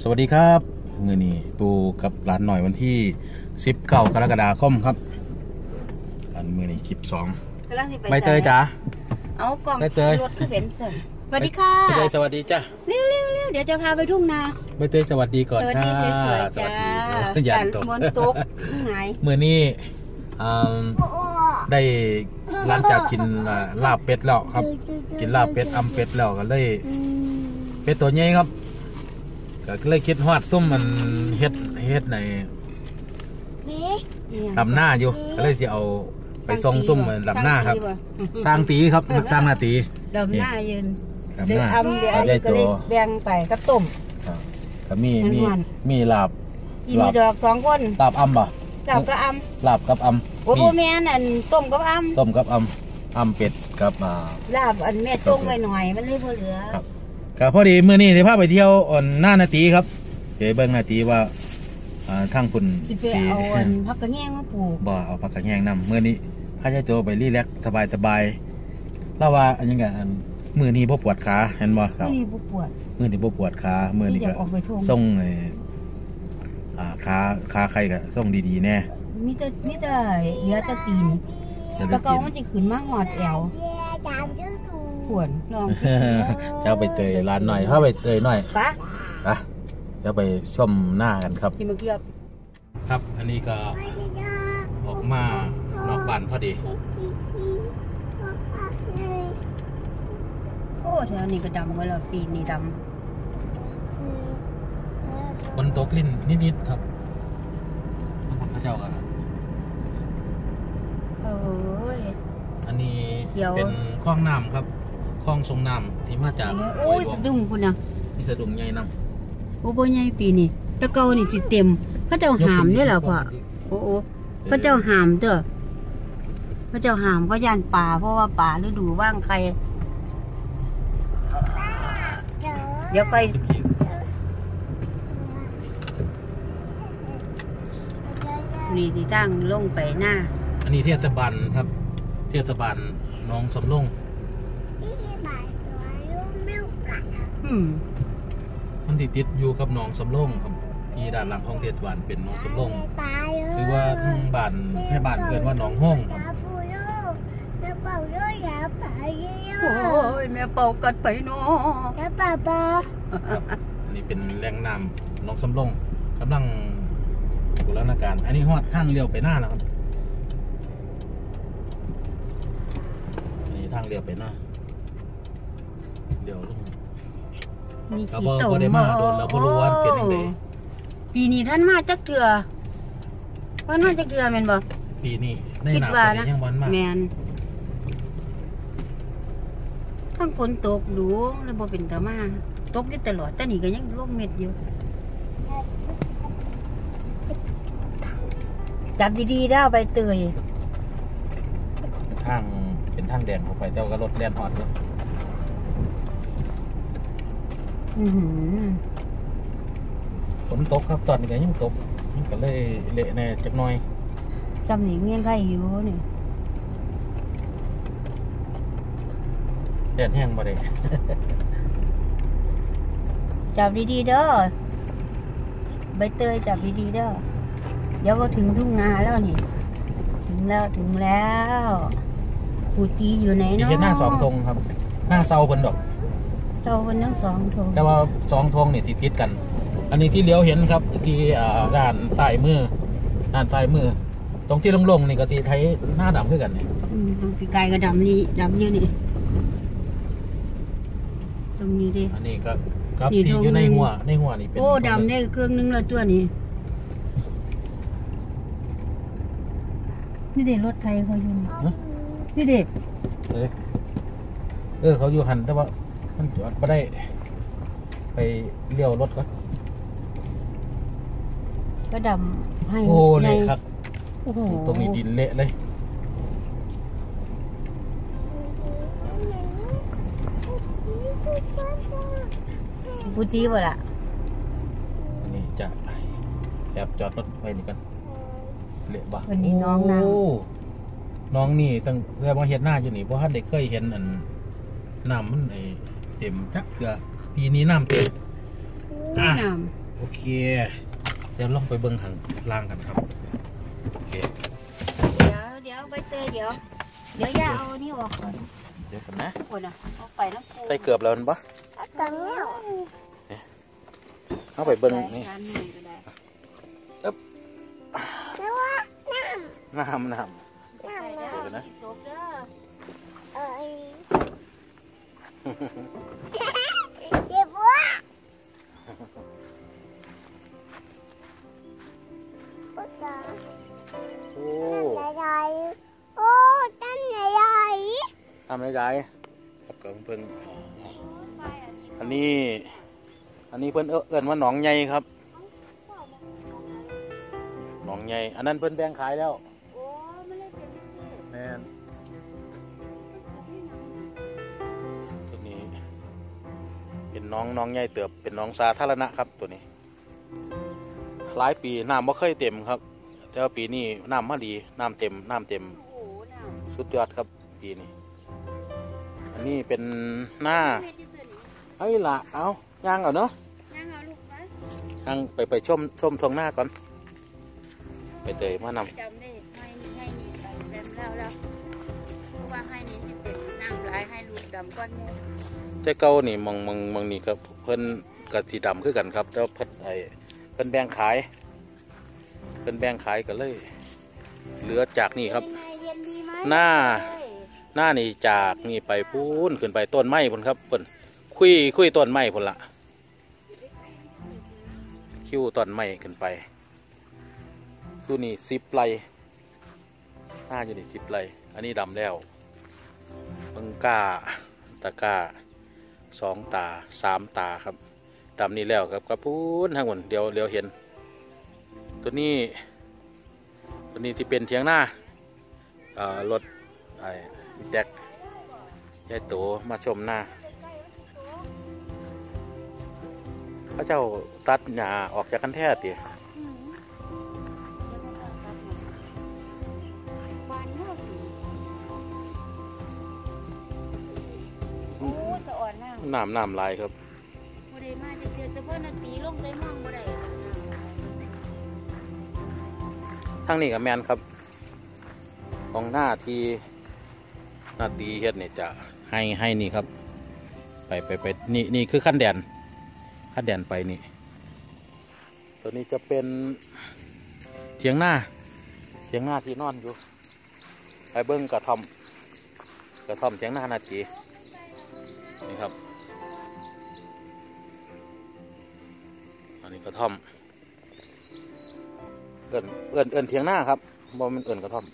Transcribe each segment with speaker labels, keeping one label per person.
Speaker 1: สวัสดีครับมือนี้ปูกับร้านหน่อยวันที่สิบเก้ากรกฎาคมครับ อันมือนี้คลิปสอง
Speaker 2: กำลังสิไป
Speaker 1: ใบเตยจ๋า
Speaker 2: เอากล่อง
Speaker 1: ใบเตย
Speaker 2: รถคือเป็นเสริมสวัสดีค่ะ
Speaker 1: ใบเตยสวัสดีจ้า
Speaker 2: เร็วเร็วเร็วเดี๋ยวจะพาไปทุ่งนา
Speaker 1: ใบเตยสวัสดีก่อน
Speaker 2: สวัส
Speaker 1: ค่ะ
Speaker 2: ดีสวยๆจ้า
Speaker 1: สวัสดียันตก
Speaker 2: มวนตกหาย
Speaker 1: มือนี้อืมได้หลังจากกินอ่าลาบเป็ดแล้วครับ กินลาบเป็ดอำเป็ดแล้วก็เลยเป็ดตัวใหญ่ครับ ก็เลยคิดฮอดซุ่มมันเฮ็ดเฮ็ดในลำหน้าอยู่ก็เลยจะเอาไปทรงซุ่มลำหน้าครับ สร้างตีครับสร้างหน้าตี
Speaker 2: ดำหน้ายืน
Speaker 1: ลำ
Speaker 2: เดี๋
Speaker 1: ห
Speaker 2: ยว
Speaker 1: น้า
Speaker 2: ทำเดี๋ยวอัน
Speaker 1: ได้
Speaker 2: นี้ก็
Speaker 1: ตั
Speaker 2: เล
Speaker 1: วย
Speaker 2: แบ่งไปกับต้ม
Speaker 1: ครับก็มี
Speaker 2: ทั้ง
Speaker 1: มี
Speaker 2: วัน
Speaker 1: มีลาบ
Speaker 2: อีมีดอกสองคน
Speaker 1: ลาบอำบ่
Speaker 2: จับกับอ้ำ
Speaker 1: ลาบกับอำ
Speaker 2: โอ้โห
Speaker 1: มี
Speaker 2: แม่นั่นต้มกับอ้ำ
Speaker 1: ต้มกับอำอำเป็ดกับอ่า
Speaker 2: ลาบอันแม่ต้มไว้หน่อยมันเลยพอเหลือ
Speaker 1: ครับ ก็พอดีมื้อนี้สิพาไปเที่ยวอ่อนหน้านาตีครับเดี๋ยวเบิ่งนาตีว่าอ่าทางคุณ
Speaker 2: สิไปเอาอันพักกระแยงมาปลูก
Speaker 1: บ่เอาผักกระแยงนำมื้อนี้พาเจ้าตัวไปรีแลกซ์สบายสบายๆแล้วว่าอันยังไงอันมื้อนี้บ่ปวดขาเห็นบ่ครั
Speaker 2: ไม่
Speaker 1: บ
Speaker 2: มีผู้ปวด
Speaker 1: มื้อนี้บ่ปวดขามื้อนี้
Speaker 2: อยา
Speaker 1: ก็
Speaker 2: กออกไปทุ่ง
Speaker 1: ส่งไอ้อ่าขาขาใครก็ส่งดีๆแน่
Speaker 2: มีแต่มีแต่เหลือแต่ตีน
Speaker 1: จะ
Speaker 2: แล้
Speaker 1: ได้
Speaker 2: วก็
Speaker 1: กิน
Speaker 2: มันจะขึ้นมาหอดแอว ปวดลอง
Speaker 1: เจ้าไปเตยร้านหน่อยเข้าไปเตยหน่อย
Speaker 2: ปะ
Speaker 1: ไปเดี๋ยวไปชมหน้ากันครับ
Speaker 2: ที่เมื่อกี้
Speaker 1: ครับ อันนี้ก็ออกมานอกบ้านพอดี
Speaker 2: โอ้แถวนี้ก็ดำไว้แล้วปีนี้ด
Speaker 1: ฝนตกลิ้นนิดๆครับพระเจ้ากันำ
Speaker 2: โอ้ย
Speaker 1: อันนี้
Speaker 2: เขียว
Speaker 1: เป็นคลองน้ำครับค ลองทรงน้ำที่มาจาก
Speaker 2: โอ้ยสะดุ้งคุณนะ
Speaker 1: มีสะดุ้งใหญ่น้
Speaker 2: โอ้โหใหญ่ปีนี้แตะเกานี่สิเต็มพระเจ้าำหามด้วยเหรอพ่อโอ้โหพระเจ้าหามเด้อพระเจ้าหามก็ย่านป่า เพราะว่าป่าฤดูว่างใคร เดี๋ยวไปนี่ที่ตั้งลงไปหน้า
Speaker 1: อันนี้เทศบาลครับ เทศบาลหน้องสำโรง
Speaker 2: อืม
Speaker 1: มันติดติดอยู่กับหน้องสำโรงครับ ที่ด้านหลังของเทศบาลเป็นหน้องสำโรงหรือว่าทางบ้านให้บ้านเกินว่าหน้องห้องครับ
Speaker 2: โอ้ยแม่เป่ากัดไปเนาะ
Speaker 1: ครับอันนี้เป็นแหล่งน้ำหน้องสำโรงกำลังบูรณาการ อันนี้ฮอดทางเลี้ยวไปหน้าแล้วครับอันนี้ทางเลี้ยวไปหน้าเลี้ยวลง
Speaker 2: มี
Speaker 1: ก็
Speaker 2: ขี้
Speaker 1: บ่
Speaker 2: ต
Speaker 1: บ่ได้มาโดนเราบ่รู้ว่าเป็นจังได
Speaker 2: ปีนี้ท่านมาจักเถื่อท่านมาจักเถื่อแม่นบ่
Speaker 1: ปีนี้ใน
Speaker 2: คิด
Speaker 1: หนา
Speaker 2: ว่า
Speaker 1: ปี
Speaker 2: นะ
Speaker 1: นี้ยังวันมาก
Speaker 2: แม่นทั้งฝนตกดูแล้วบ่เป็นตามาตกอยู่ตลอดแต่นี่ก็ยังลงเม็ดอยู่ จับดีๆได้เอาใบเตย
Speaker 1: ทางเป็นทางแดงเข้าไปเจ้าก็รถแล่นฮอดเนอะ
Speaker 2: อือหือ
Speaker 1: ฝนตกครับตอนนี้ก็ยังตกมันก็เลยเละแน่จักหน่อย
Speaker 2: จำนี่เมียงไข่อยู่นี่
Speaker 1: แดดแห้งบ่ได้
Speaker 2: จับดีๆเด้อใบเตยจับดีๆเด้อเดี๋ยวก็ถึงทุ่งนาแล้วนี่ ถึงแล้วถึงแล้วปูจีอยู่ไหน
Speaker 1: นี่
Speaker 2: เนาะ
Speaker 1: แค่หน้าสองธงครับ หน้าเซาเพิ่นดอก
Speaker 2: เจ้าคนทั้งสองทง
Speaker 1: แต่ว่าสองธงนี่สิติดกัน อันนี้ที่เลี้ยวเห็นครับ ที่อ่าด้านใต้มือด้านใต้มือ ตรงที่โล่งๆนี่ก็สิไทยหน้าดำคือกันนี่
Speaker 2: อืมปีกายก็ดำนี่ดำอยู่นี่ตรงนี้ดิ
Speaker 1: อันนี้ก็ครับ
Speaker 2: นี่
Speaker 1: ที่
Speaker 2: ธง
Speaker 1: อยู่ในหัวในหัวนี่เป็น
Speaker 2: โอ้ดำได้เครื่องนึงแล้วตัวนี้ นี่เด็รถไทยเขาอยู่นี่
Speaker 1: ฮะ
Speaker 2: นี่เด็
Speaker 1: เออเออเขาอยู่หันแต่ว่า มันจอดไม่ได้ ไปเลี้ยวรถก่อน
Speaker 2: ก็ดำให้
Speaker 1: โอ้
Speaker 2: ใน
Speaker 1: เละครับ
Speaker 2: โอ้โห
Speaker 1: ตรงนี้ดินเละเลย
Speaker 2: ปูจีบ่ล่ะ
Speaker 1: อันนี้จะแอบจอดรถไว้นี่กันเละบ่ะ
Speaker 2: วันนี้น้องนาง
Speaker 1: โน้องนี่ตั้งแต่มาเห็นหน้าอยู่นี่เพราะท่านเด็กเคยเห็นอันน้ำมันไอ เต็มจักเกือปีนี้น้ำเต็มอะ
Speaker 2: น้
Speaker 1: โอเคเดี๋ยวลองไปเบิ้งทางล่างกันครับโอเค
Speaker 2: เดี๋ยวเดี๋ยวใบเตยเดี๋ยวเดี๋ยวย่าเอาอันนี่ออกก่อน
Speaker 1: เดี๋ยวกันนะ
Speaker 2: โอ้ยนะเอาไปน้ำปู
Speaker 1: ใส่เกือบแล้วมันปะ
Speaker 2: ตังแล้ว
Speaker 1: เอาไปเบิ้งนี่
Speaker 2: ทานหน่อยก็ได้
Speaker 1: น้ำน้
Speaker 2: ไปเด้อ
Speaker 1: เดี๋ยวก่อนนะ
Speaker 2: จบเด้
Speaker 3: เจ็บวะโอ้ตาำ
Speaker 1: โอ้
Speaker 3: ใหญ่โอ้ตั้งใหญ่
Speaker 1: ทำได้ไรครับกับเพิ่งอันนี้ อันนี้เพิ่นเอิ้นเอิ้นว่าหนองใหญ่ครับ หนองใหญ่ อันนั้นเพิ่นแบ่งขายแล้ว
Speaker 2: น
Speaker 1: น้องน้องใหญ่เติบเป็นน้องสาธารณะครับตัวนี้ หลายปีน้ำบ่เคยเต็มครับ แต่ว่าปีนี้น้ำมาดีน้ำเต็มน้ำเต็ม
Speaker 2: โอ้โหน่ะ
Speaker 1: สุดยอดครับปีนี้ อันนี้เป็นหน้า
Speaker 2: เฮ็ดที่สุดนี่
Speaker 1: ไอ้ยละเอาย่างเอาเนาะ
Speaker 2: นั่งเอาลูกไว้
Speaker 1: ย่างไปไปชมชมทวงหน้าก่อน ไปเตยมานำ
Speaker 2: จำได้ให้ให้นี่ดำเต็มแล้วแล้วเพราะว่าให้นี่ที่เป็นน้ำลายให้ลูกดำก้อนเนี่ย
Speaker 1: แต่เก่านี่มองมองมองนี่ครับเพิ่นกับสีดำคือกันครับแต่ว่าเพิ่นไอเพิ่นแบ่งขายเพิ่นแบ่งขายก็เลย เหลือจากนี่ครับ
Speaker 2: เป็นไงเย็นดีไหม
Speaker 1: หน้า
Speaker 2: เอ้ย
Speaker 1: หน้านี่จากนี่ไปพูนขึ้นไปต้นไม้พุ่นครับเพิ่นคุยคุยต้นไม้พุ่นละคิ้วต้นไม้ขึ้นไปคือนี่สิบไร่หน้าอยู่นี่สิบไร่อันนี้ดำแล้วเบิงก้าตะกร้า สองตาสามตาครับดำนี่แล้วครับกระพูนทั้งหมดเดี๋ยวเดี๋ยวเห็น ตัวนี้ ตัวนี้ที่เป็นเทียงหน้ารถไอ้แดกยายโตมาชมหน้าพระเจ้าตัดหญ้าออกจากกันแท้ตี
Speaker 2: นน้ำ
Speaker 1: น้ำน้ำลายครับ
Speaker 2: บ่ได้มาจะเจอเฉพาะนาตีลงได้มองบ่ได้
Speaker 1: ทั้งนี้กับแมนครับของหน้าที่หน้าตีเฮ็ดนี่จะให้ให้นี่ครับ ไปไปไปนี่นี่คือขั้นแดนขั้นแดนไปนี่ ตัวนี้จะเป็นเทียงหน้าเทียงหน้าที่นอนอยู่ไปเบิ้งกระทอมกระทอมเทียงหน้าหนาตีนี่ครับ นนี้กระท่อม เอินเอินเอินเทียงหน้าครับบ่มันเอินกระท่อม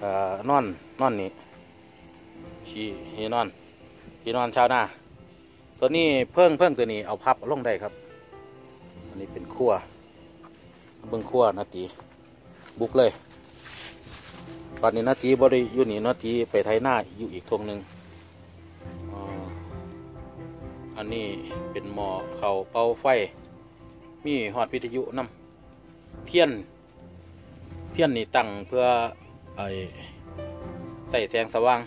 Speaker 1: เอ่อนอนนอนนี่ที่ที่นอนที่นอนชาวนาตัวนี้เพิ่งเพิ่งตัวนี้เอาพับลงได้ครับ อันนี้เป็นขั้วเบิ้งขั้วนาตีบุกเลย ตอนนี้นาทีบริยูนี่นาทีไปไทยหน้าอยู่อีกทงหนึ่งอันนี้เป็นหมอเข่าเป่าไฟ มีหอดวิทยุนำเทียน เทียนนี่ตั้งเพื่อไอ้ใส่แสงสว่าง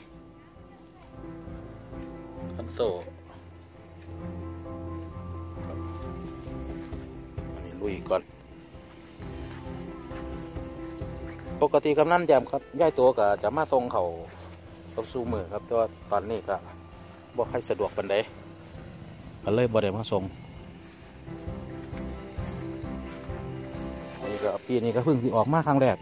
Speaker 1: คันโซครับอันนี้ลุยก่อน ปกติกำนันแจมครับย่ายตัวก็จะมาส่งเขากับสู้มือครับแต่ว่าตอนนี้ก็บ่ค่อยสะดวกปันใดก็เลยบ่ได้มาส่งอันนี้ก็ปีนี้ก็เพิ่งสิออกมาครั้งแรก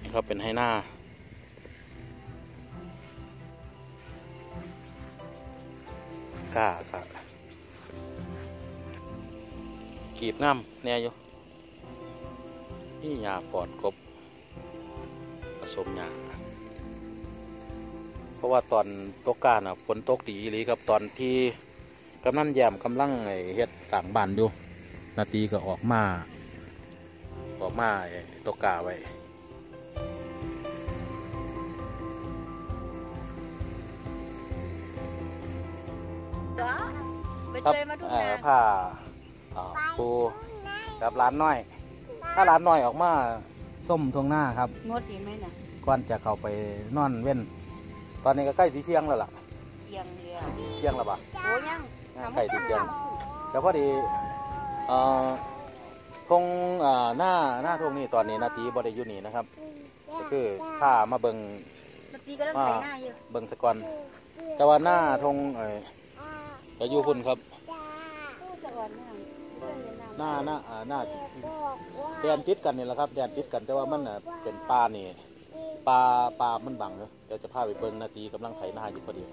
Speaker 1: นี่ครับเป็นให้หน้ากล้าครับ กีบน้ำแน่อยู่นี่ยาปอดกบผสมยาเพราะว่าตอนตกกาน่ะฝนตกดีอีหลีครับตอนที่กำนันแยมกำลังไอ้เฮ็ดต่างบ้านอยู่นาทีก็ออกมา ออกมาไอ้ตกกาไว้
Speaker 2: จ้าไป
Speaker 1: ครับ
Speaker 2: เคยมาทุ่ง
Speaker 1: เอ่อ
Speaker 2: นา
Speaker 1: ผ้า อ่าปูกับร้านน้อย ถ้าร้านน้อยออกมาส้มทงหน้าครับ
Speaker 2: งดดีไหมน่ะ
Speaker 1: ก่อนจะเข้าไปนอนเว้น ตอนนี้ก็ใกล้สีเที่ยงแล้วล่ะ
Speaker 2: เอียงเรือ
Speaker 1: เที่ยงแล้วปะ
Speaker 2: โอ้ยัง
Speaker 1: ใกล้สีเที่ยงแต่พอดีเอ่อทงเอ่อหน้าหน้าทงนี่ตอนนี้นาทีบริยุนี่นะครับ ก็คือถ้ามาเบิง
Speaker 2: ดนตรีก็เริ่มไถหน้าอยู่
Speaker 1: เบิงสะกอนแต่ว่าหน้าทงเอ่อก็อยู่พุ่นครับ หน้าหน้าอ่าหน้าแดนติดกันนี่แหละครับแดนติดกันแต่ว่ามันน่ะเป็นปลานี่ปลาปลามันบังเนาะเดี๋ยวจะพาไปเบิงนาทีกำลังไถหน้าอยู่พอดี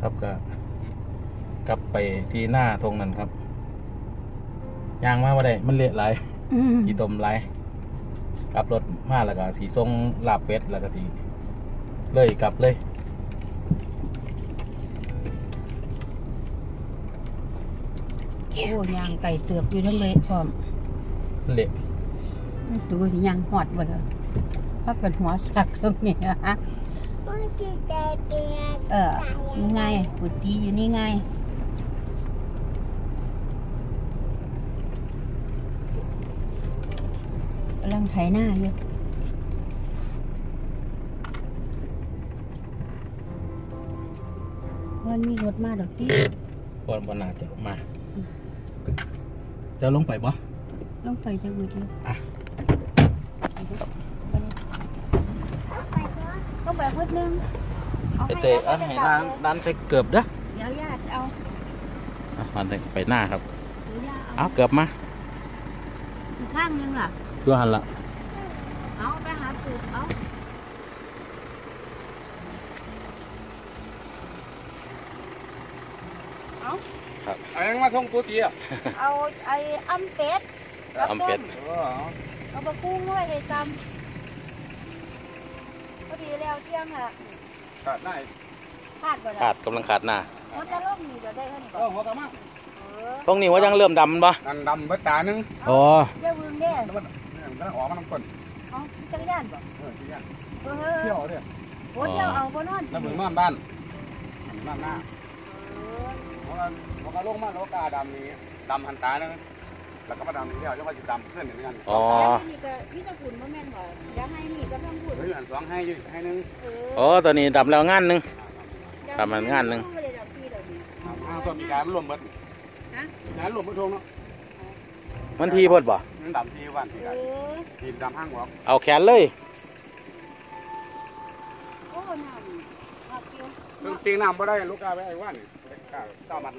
Speaker 1: ครับก็กลับไปที่หน้าทงนั้นครับยางมาว่าได้มันเละหลาย
Speaker 2: อืม
Speaker 1: อีตมหลายกลับรถมาแล้วก็สีทรงลาบเป็ดแล้วก็ทีเลยกลับเลย
Speaker 2: โอ้ยางไก่เตือบอยู่นั่นเลยพร้อม
Speaker 1: มันเละ
Speaker 2: ดูยางหอดบ่เด้อพักกันหัวสักตรงนี้ฮะ
Speaker 3: มันจะได้เป็น
Speaker 2: เออนี่ไงกุฏิอยู่นี่ไงกำลังไถหน้าอยู่วันมีรถมาดอกที่
Speaker 1: บอลบอลนาจะมา จะลงไปบ่
Speaker 2: ต้องไปจังหวัดเลย
Speaker 1: อะ
Speaker 2: ต้องไปเพิ่นึง
Speaker 1: ไปเตะเอะให้ร้านร้านไปเกือบเด้อ
Speaker 2: เดี๋ยวญาติเอา
Speaker 1: อะร้านไปหน้าครับ
Speaker 2: เดี๋ยวญาติเอา
Speaker 1: เอาเกือบมา
Speaker 2: อีกข้างหนึงล่ะ
Speaker 1: เพื่อหันละ
Speaker 2: เอาไปหาปลูกเอา
Speaker 4: เอายังมาส่งปูตีอะ
Speaker 2: เอาไอ้อ้ำเป็ดกับ
Speaker 1: อำเป็ด
Speaker 2: ต้มเอาไปกุ้งไว้ให้จำพอดีแล้วเที่ยงอะ
Speaker 4: ขาดได้
Speaker 2: ขาดบ่
Speaker 1: ขา
Speaker 2: ล่ะ
Speaker 1: ดกำลังขาดหน้า
Speaker 2: มันจะล่มนี่เดี๋ยวได้เท่านี้
Speaker 4: เอ
Speaker 2: ก่อ
Speaker 4: อนหัวกระมัง
Speaker 2: เออ
Speaker 1: ตรงนี้ว่ายังเริ่มดำบ่
Speaker 4: นั่นดำเบิดตาหนึง
Speaker 1: อ๋อ
Speaker 2: เจ้าบึงเด้
Speaker 4: แล้วมันเนี่ยมันกำลังออกมาน้ำก้น
Speaker 2: เอาจักรยานบ่
Speaker 4: เออที่ย่าง
Speaker 2: เออ
Speaker 4: เที่ยวเนี่ย
Speaker 2: โอ้เที่ยวเอาบ่นอน
Speaker 4: แล้วมึงนอนบ้านนอนหน้า
Speaker 2: เออ
Speaker 4: เพราะว่าเพราะว่าลงมาโลกาดำนี้ดำหันตาหนึงแล้วก็มาดำนี่เดียวแล้วก็จะดำเพื่อนอย่างนั้น
Speaker 1: อ๋อ
Speaker 2: แล้วนี่ก็มีแตะฝุ่นบ่แม่นบ่เดี๋ยวให้นี่ก็ต้องพูด
Speaker 4: เฮ้ยอันสองให้อยืให้หนึง
Speaker 2: เออ
Speaker 1: อ๋อตอนนี้ดำแล้วงานหนึงประมาณงานหนึ่ง
Speaker 2: ไม่ได้ดอกพี่ดอกนี้
Speaker 4: อ้าวตัวมีการมันรวมเบิด
Speaker 2: ฮะ
Speaker 4: การรวมเบิดทงเนาะ
Speaker 1: มันทีพดบ่
Speaker 4: มันดำที่วันที่
Speaker 2: เอ
Speaker 4: กัน
Speaker 2: อ
Speaker 4: ทีมดำห้างหัว
Speaker 1: เอาแขนเลย
Speaker 2: โอ้น้ำเอาเกี่ยว
Speaker 4: เพิ่งปีน้ำบ่ได้ลูกกาไปไอ้ว่านนี่ กาเจ้ามัน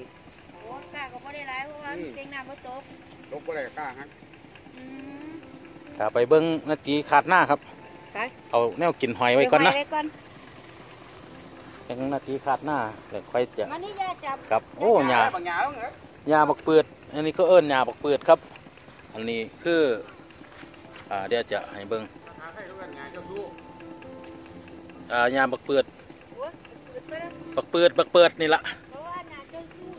Speaker 2: โอ้กล้าก็บ่ได้หลายเพราะว่าเต็งน้ำบ่ตก
Speaker 4: ลูกบ่ได้กล้าฮะ
Speaker 2: อืม
Speaker 1: ถ้าไปเบิ้งนาทีขาดหน้าครับ
Speaker 2: ไป
Speaker 1: เอาแนวกินหอยไว้ก่อนนะ
Speaker 2: ไว้ก่อน
Speaker 1: ยังนาทีขาดหน้าเดี๋ยวค่อยจะ
Speaker 2: มันนี่อย่าจับ
Speaker 1: กลับโอ้หญ้า
Speaker 4: บางหยาแล้วเหรอ
Speaker 1: หญ้าบักเปือดอันนี้ก็เอิ้นหญ้าบักเปือดครับ อันนี้คืออ่าเดี๋ยวจะให้เบิ้ง
Speaker 4: ให้ทุกคนหยาเจ้าสู้
Speaker 1: อ่าหญ้าบักเปือด
Speaker 2: โอ้ยเปิดไปแล้ว
Speaker 1: บักเปือดบักเปือดนี่ละ
Speaker 2: เพราะว่าน่าจะสู้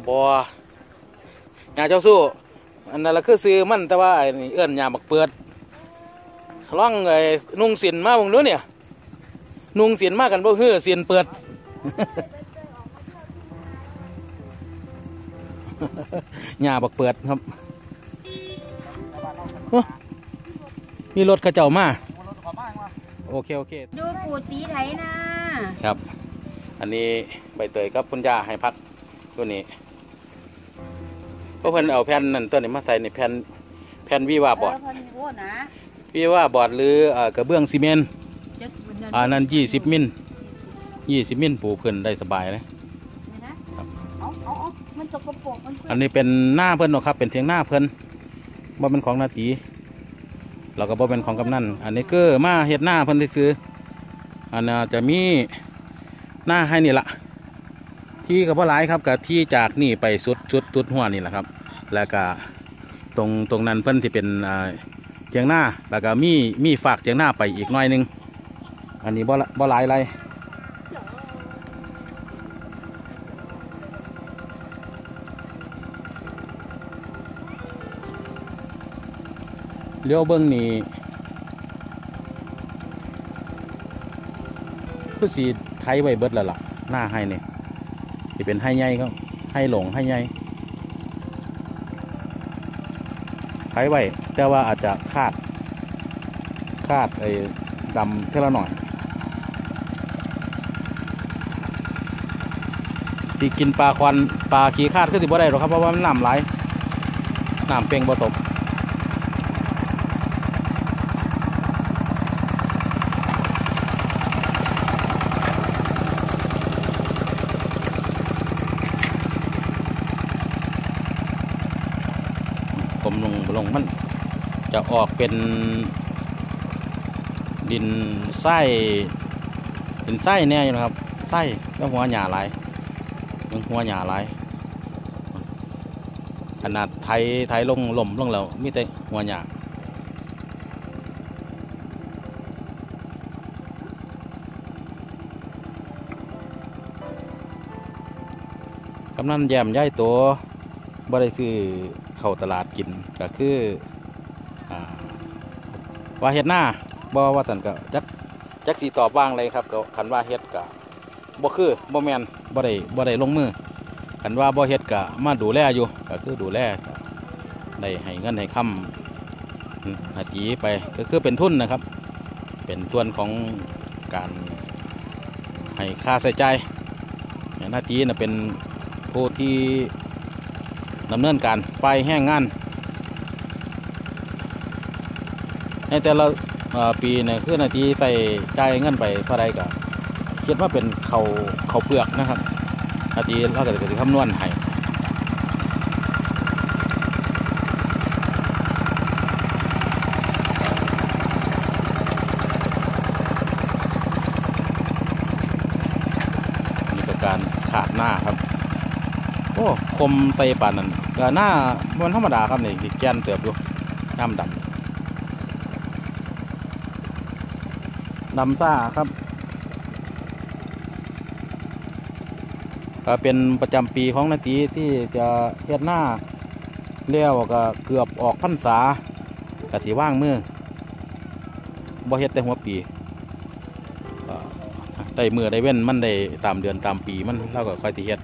Speaker 2: เด้อ
Speaker 1: บัวหญ้าเจ้าสู้ อันนั้นละคือซื้อมันแต่ว่าไอ้นี่เอิ้นหญ้าบักเปือดล่องไอ้นุ่งสินมาบ่งดูเนี่ย นุ่งสินมากันบ่ฮื้อสินเปิดหญ้าบักเปิดครับโอ้มีรถกระเจ้ามา
Speaker 4: รถขอบ้างมา
Speaker 1: โอเค โอเค
Speaker 2: ดูปูตีไถนา
Speaker 1: ครับ อันนี้ใบเตยกับคุณย่าให้พักตัวนี้ เพราะเพิ่นเอาแผ่นนั่นตัวนี้มาใส่ในแผ่นแผ่นวีว่าบอร์ด
Speaker 2: เพันโอ้นะ
Speaker 1: วีว่าบอร์ดหรือเอ่อกระเบื้องซีเมนต์
Speaker 2: เด็กบุญ
Speaker 1: อ่านั่นยี่สิบมิลยี่สิบมิลปูเพิ่นได้สบายเลย
Speaker 2: นี่นะเอาเอาเอามันสกปรกมันเปื้
Speaker 1: อั
Speaker 2: อน
Speaker 1: นนี้เป็นหน้าเพิ่นเนาะครับ เป็นเทียงหน้าเพิ่นบ่เป็นของนาตีเราก็บ่เป็นของกำนันอันนี้คือมาเฮ็ดหน้าเพิ่นซื้อๆอันน่ะจะมีหน้าให้นี่ละ ที่ก็บ่หลายครับกับที่จากนี่ไปสุดสุดสุดหัวนี่แหละครับ แล้วก็ตรงตรงนั้นเพิ่นที่เป็นอ่าเทียงหน้าแล้วก็มีมีฝากเทียงหน้าไปอีกหน้อยนึง อันนี้บ่บ่หลายไรเลี้ยวเบิ้งนี่คือสีไทยไว้เบิดแล้วล่ะหน้าให้เนี่ย ที่เป็นให้ใหญ่ก็ให้หลงให้ใหญ่ไว้ไว้แต่ว่าอาจจะคาด คาดไอ้ดำเท่าละหน่อย ที่กินปลาควันปลาขี้คาดก็สิบ่ได้หรอกครับเพราะว่ามันน้ำไหลน้ำเป่งบ่ตกผมลงบ่ลงมันจะ ออกเป็นดินไส้ดินไส้แน่อยู่นะครับไส้แล้วหัวหญ้าหลายยังหัวหยาหลายขนาดไทยไทยลงล่มลงแล้วมีแต่หัวหยากำนันแยมย้ายตัวบ่ได้ซื้อเข้าตลาดกินก็คือ ว่าเฮ็ดหน้าบ่ว่าสันก็จักจักสีตอบว่างเลยครับก็คันว่าเฮ็ดก็บ่คือบ่แมนบ่ได้บ่ได้ลงมือกันว่าบ่เฮ็ดก็มาดูแลอยู่ก็คือดูแลได้ให้เงินให้คำนาทีไปก็คือเป็นทุนนะครับ เป็นส่วนของการให้ค่าใช้จ่ายหน้าที่น่ะเป็นผู้ที่ดำเนินการไปแห้งงาน ในแต่ละปีเนี่ยคือนาทีใส่จ่ายเงินไปเท่าไรก็คิดว่าเป็นเขาเขาเปลือกนะครับอาทีเราก็จะคำนวณให้นี่ก็การขาดหน้าครับ โอ้คมเตะปานนั้นก็หน้ามันธรรมดาครับนี่สิแกนเติบอยู่น้ำดำ ดำซ่าครับก็เป็นประจำปีของนาทีที่จะเฮ็ดหน้าเลี้ยวก็เกือบออกพรรษาก็สีว่างมือบ่เฮ็ดแต่หัวปีได้มือได้เว้นมันได้ตามเดือนตามปีมันเราก็ค่อยสิเฮ็ด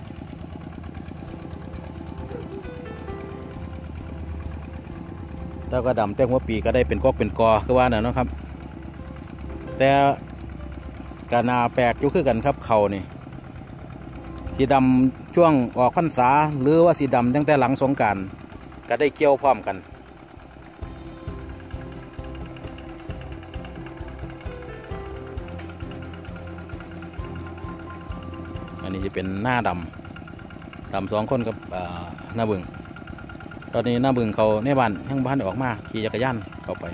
Speaker 1: แต่ก็ดำแต่หัวปีก็ได้เป็นกอกเป็นกอคือว่าน่ะนะครับ แต่กานาแปลกอยู่คือกันครับเขานี่สีดำช่วงออกพรรษาหรือว่าสีดำตั้งแต่หลังสงการก็ได้เกี่ยวพร้อมกันอันนี้จะเป็นหน้าดำดำสองคนกับหน้าบึง ตอนนี้หน้าบึงเขาในบ้านทั้งบ้านออกมาขี่จักรยานเข้าไป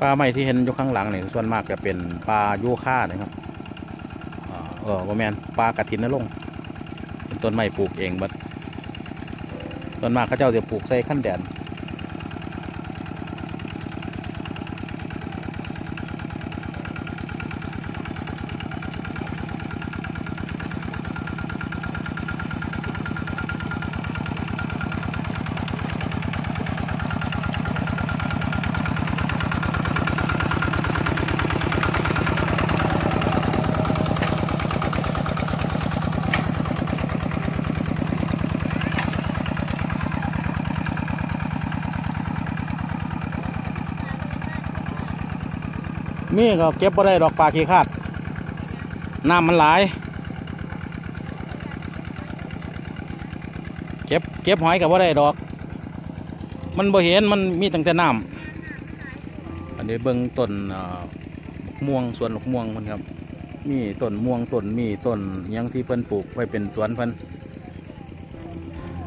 Speaker 1: ปลาไม้ที่เห็นอยู่ข้างหลังนี่ส่วนมากจะเป็นปลาโยค่านะครับเออว่าแมนปลากระถินนลงเป็นต้นไม้ปลูกเองบัดส่วนมากเขาเจ้าจะปลูกใส่ขั้นแดน มีก็เก็บบ่ได้ดอกปลาขี้คาดน้ำมันหลาย เก็บเก็บหอยกับบ่ได้ดอก มันบ่เห็นมันมีตั้งแต่น้ำอันนี้เบิ่งต้นม่วงสวนบักม่วงมันครับมีต้นม่วงต้นมีต้นยังที่เพิ่นปลูกไว้เป็นสวนเพิ่น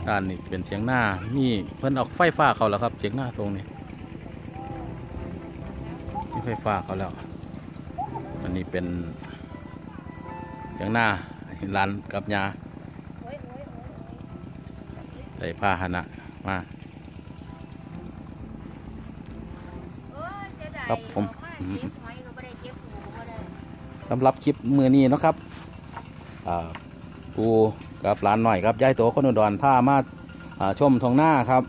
Speaker 1: ด้านนี้เป็นเสียงหน้ามีเพิ่นออกไฟฟ้าเขาแล้วครับเสียงหน้าตรงนี้ ไฟฟ้าเขาแล้ว อันนี้เป็นอย่างหน้าร้านกับยาใส่ผ้าหนะมาครับผมสำหรับคลิปมือนี้นะครับกูกับร้านหน่อยครับย้ายตัวคนอุดรผ้ามาชมทองหน้าครับ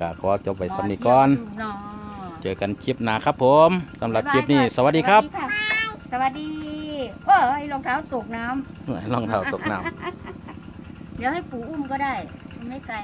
Speaker 1: กก็ขอจบไปสำนีก่อน
Speaker 2: เนาะ
Speaker 1: เจอกันคลิปหน้าครับผมสำหรับคลิปนี้ สวัสดีครับ
Speaker 2: สวัสดีค่ะสวัสดีเอ้ยรองเท้าตกน้ำ
Speaker 1: รองเท้าตกน้ำ
Speaker 2: เดี๋ยวให้ปู่อุ้มก็ได้ ไม่ไกล